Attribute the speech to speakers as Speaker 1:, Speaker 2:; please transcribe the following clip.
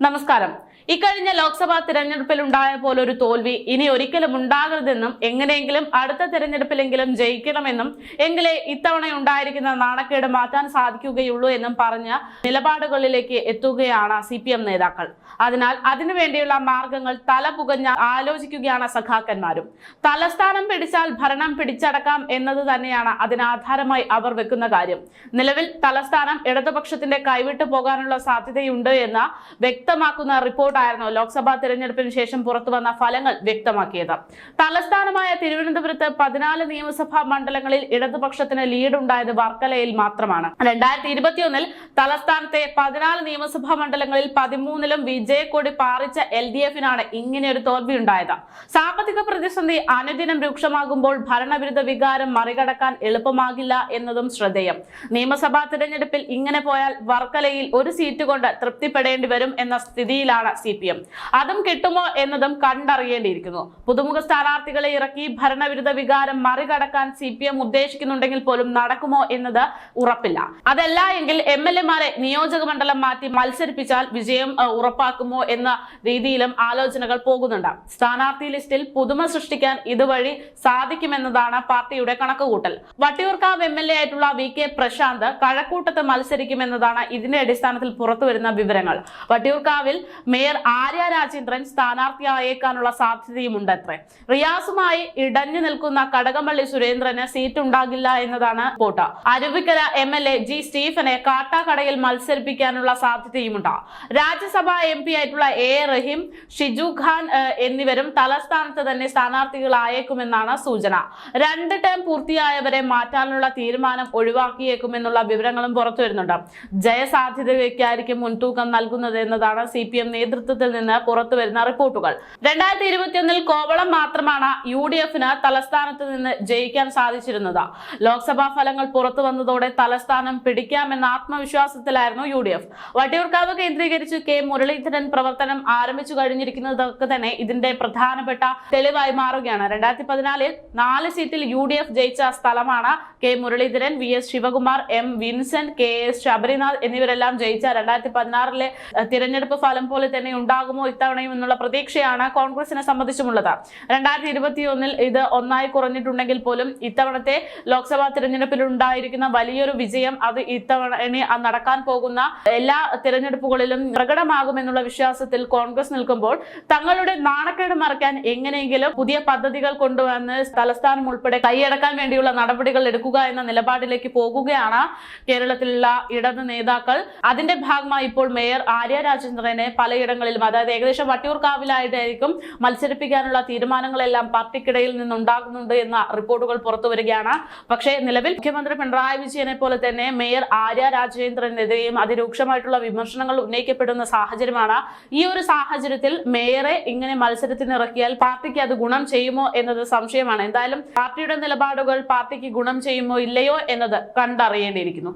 Speaker 1: നമസ്കാരം. ഇക്കഴിഞ്ഞ ലോക്സഭാ തിരഞ്ഞെടുപ്പിൽ ഉണ്ടായ പോലെ ഒരു തോൽവി ഇനി ഒരിക്കലും ഉണ്ടാകരുതെന്നും എങ്ങനെയെങ്കിലും അടുത്ത തിരഞ്ഞെടുപ്പിലെങ്കിലും ജയിക്കണമെന്നും എങ്കിലേ ഇത്തവണ ഉണ്ടായിരിക്കുന്ന നാണക്കേട് മാറ്റാൻ സാധിക്കുകയുള്ളൂ എന്നും പറഞ്ഞ നിലപാടുകളിലേക്ക് എത്തുകയാണ് സി നേതാക്കൾ. അതിനാൽ അതിനുവേണ്ടിയുള്ള മാർഗങ്ങൾ തല പുകഞ്ഞ ആലോചിക്കുകയാണ് സഖാക്കന്മാരും. തലസ്ഥാനം പിടിച്ചാൽ ഭരണം പിടിച്ചടക്കാം എന്നത് തന്നെയാണ് അതിനാധാരമായി അവർ വെക്കുന്ന കാര്യം. നിലവിൽ തലസ്ഥാനം ഇടതുപക്ഷത്തിന്റെ കൈവിട്ടു പോകാനുള്ള സാധ്യതയുണ്ട് എന്ന് വ്യക്തമാക്കുന്ന റിപ്പോർട്ടായിരുന്നു ലോക്സഭാ തിരഞ്ഞെടുപ്പിന് ശേഷം പുറത്തുവന്ന ഫലങ്ങൾ വ്യക്തമാക്കിയത്. തലസ്ഥാനമായ തിരുവനന്തപുരത്ത് പതിനാല് നിയമസഭാ മണ്ഡലങ്ങളിൽ ഇടതുപക്ഷത്തിന് ലീഡ് ഉണ്ടായത് വർക്കലയിൽ മാത്രമാണ്. രണ്ടായിരത്തി ഇരുപത്തിയൊന്നിൽ തലസ്ഥാനത്തെ പതിനാല് നിയമസഭാ മണ്ഡലങ്ങളിൽ പതിമൂന്നിലും വിജയക്കൊടി പാറിച്ച എൽ ഡി എഫിനാണ് ഇങ്ങനെ ഒരു തോൽവി ഉണ്ടായത് സാമ്പത്തിക പ്രതിസന്ധി അനുദിനം രൂക്ഷമാകുമ്പോൾ ഭരണവിരുദ്ധ വികാരം മറികടക്കാൻ എളുപ്പമാകില്ല എന്നതും ശ്രദ്ധേയം. നിയമസഭാ തിരഞ്ഞെടുപ്പിൽ ഇങ്ങനെ പോയാൽ വർക്കലയിൽ ഒരു സീറ്റ് കൊണ്ട് തൃപ്തിപ്പെടേണ്ടി വരും എന്ന സ്ഥിതിയിലാണ് സി പി എം അതും കിട്ടുമോ എന്നതും കണ്ടറിയേണ്ടിയിരിക്കുന്നു. പുതുമുഖ സ്ഥാനാർത്ഥികളെ ഇറക്കി ഭരണവിരുദ്ധ വികാരം മറികടക്കാൻ സി പി എം ഉദ്ദേശിക്കുന്നുണ്ടെങ്കിൽ പോലും നടക്കുമോ എന്നത് ഉറപ്പില്ല. അതല്ല എങ്കിൽ എം എൽ എമാരെ നിയോജക മണ്ഡലം മാറ്റി മത്സരിപ്പിച്ചാൽ വിജയം ഉറപ്പാക്കുമോ എന്ന രീതിയിലും ആലോചനകൾ പോകുന്നുണ്ട്. സ്ഥാനാർത്ഥി ലിസ്റ്റിൽ പുതുമ സൃഷ്ടിക്കാൻ ഇതുവഴി സാധിക്കുമെന്നതാണ് പാർട്ടിയുടെ കണക്കുകൂട്ടൽ. വട്ടിയൂർക്കാവ് എം എൽ എ ആയിട്ടുള്ള വി കെ പ്രശാന്ത് കഴക്കൂട്ടത്ത് മത്സരിക്കുമെന്നതാണ് ഇതിന്റെ അടിസ്ഥാനത്തിൽ പുറത്തുവരുന്ന വിവരങ്ങൾ. വട്ടിയൂർക്കാവിൽ മേയർ ആര്യ രാജേന്ദ്രൻ സ്ഥാനാർത്ഥിയായേക്കാനുള്ള സാധ്യതയുമുണ്ട് അത്ര റിയാസുമായി ഇടഞ്ഞു നിൽക്കുന്ന കടകംപള്ളി സുരേന്ദ്രന് സീറ്റ് ഉണ്ടാകില്ല എന്നതാണ് report. Aruvikkara M L A G സ്റ്റീഫനെ കാട്ടാക്കടയിൽ മത്സരിപ്പിക്കാനുള്ള സാധ്യതയുമുണ്ട്. രാജ്യസഭാ എം പി ആയിട്ടുള്ള എ റഹീം ഷിജു ഖാൻ എന്നിവരും തലസ്ഥാനത്ത് തന്നെ സ്ഥാനാർത്ഥികളായേക്കുമെന്നാണ് സൂചന. രണ്ട് ടേം പൂർത്തിയായവരെ മാറ്റാനുള്ള തീരുമാനം ഒഴിവാക്കിയേക്കുമെന്നുള്ള വിവരങ്ങളും പുറത്തു വരുന്നുണ്ട് ജയസാധ്യതയ്ക്കായിരിക്കും മുൻതൂക്കം നൽകുന്നത് എന്നതാണ് സി പി എം നേതൃത്വത്തിൽ നിന്ന് പുറത്തു വരുന്ന റിപ്പോർട്ടുകൾ. രണ്ടായിരത്തി ഇരുപത്തിയൊന്നിൽ കോവളം മാത്രമാണ് യു ഡി എഫിന് തലസ്ഥാനത്ത് നിന്ന് ജയിക്കാൻ സാധിച്ചിരുന്നത്. ലോക്സഭാ ഫലങ്ങൾ പുറത്തു വന്നതോടെ തലസ്ഥാനം പിടിക്കാമെന്ന ആത്മവിശ്വാസത്തിലായിരുന്നു യു ഡി എഫ് വട്ടിയൂർക്കാവ് കേന്ദ്രീകരിച്ച് കെ. മുരളീധരൻ പ്രവർത്തനം ആരംഭിച്ചു കഴിഞ്ഞിരിക്കുന്നതൊക്കെ തന്നെ ഇതിന്റെ പ്രധാനപ്പെട്ട തെളിവായി മാറുകയാണ്. രണ്ടായിരത്തി പതിനാലിൽ നാല് സീറ്റിൽ യു ഡി എഫ് ജയിച്ച സ്ഥലമാണ് K. Muraleedharan V. S. Sivakumar M. Vincent K. S. Sabarinath എന്നിവരെല്ലാം ജയിച്ച രണ്ടായിരത്തി പതിനാറിലെ തിരഞ്ഞെടുപ്പ് ഫലം പോലെ തന്നെ ഉണ്ടാകുമോ ഇത്തവണയും എന്നുള്ള പ്രതീക്ഷയാണ് കോൺഗ്രസിനെ സംബന്ധിച്ചുമുള്ളത്. രണ്ടായിരത്തി ഇരുപത്തിയൊന്നിൽ ഇത് ഒന്നായി കുറഞ്ഞിട്ടുണ്ടെങ്കിൽ പോലും ഇത്തവണത്തെ ലോക്സഭാ തിരഞ്ഞെടുപ്പിൽ ഉണ്ടായിരിക്കുന്ന വലിയൊരു വിജയം അത് ഇത്തവണ ഇനി നടക്കാൻ പോകുന്ന എല്ലാ തിരഞ്ഞെടുപ്പുകളിലും പ്രകടമാകുമെന്നുള്ള വിശ്വാസത്തിൽ കോൺഗ്രസ് നിൽക്കുമ്പോൾ തങ്ങളുടെ നാണക്കേട് മറക്കാൻ എങ്ങനെയെങ്കിലും പുതിയ പദ്ധതികൾ കൊണ്ടുവന്ന് തലസ്ഥാനം ഉൾപ്പെടെ കൈയടക്കാൻ വേണ്ടിയുള്ള നടപടികൾ എടുക്കുക എന്ന നിലപാടിലേക്ക് പോകുകയാണ് കേരളത്തിലുള്ള ഇടത് നേതാക്കൾ. അതിന്റെ ഭാഗമായി ഇപ്പോൾ മേയർ ആര്യ രാജേന്ദ്രനെ പലയിടങ്ങളിലും അതായത് ഏകദേശം വട്ടിയൂർക്കാവിലായിട്ടായിരിക്കും മത്സരിപ്പിക്കാനുള്ള തീരുമാനങ്ങളെല്ലാം പാർട്ടിക്കിടയിൽ നിന്നുണ്ടാകുന്നുണ്ട് എന്ന റിപ്പോർട്ടുകൾ പുറത്തു വരികയാണ്. പക്ഷേ നിലവിൽ മുഖ്യമന്ത്രി പിണറായി വിജയനെ പോലെ തന്നെ മേയർ ആര്യ രാജേന്ദ്രനെതിരെയും അതിരൂക്ഷമായിട്ടുള്ള വിമർശനങ്ങൾ ഉന്നയിക്കപ്പെടുന്ന സാഹചര്യമാണ്. ഈ ഒരു സാഹചര്യത്തിൽ മേയറെ ഇങ്ങനെ മത്സരത്തിന് ഇറക്കിയാൽ പാർട്ടിക്ക് അത് ഗുണം ചെയ്യുമോ എന്നത് സംശയമാണ്. എന്തായാലും പാർട്ടിയുടെ നിലപാടുകൾ പാർട്ടിക്ക് ഗുണം ചെയ്യുമോ ഇല്ലയോ എന്നത് കണ്ടറിയേണ്ടിയിരിക്കുന്നു.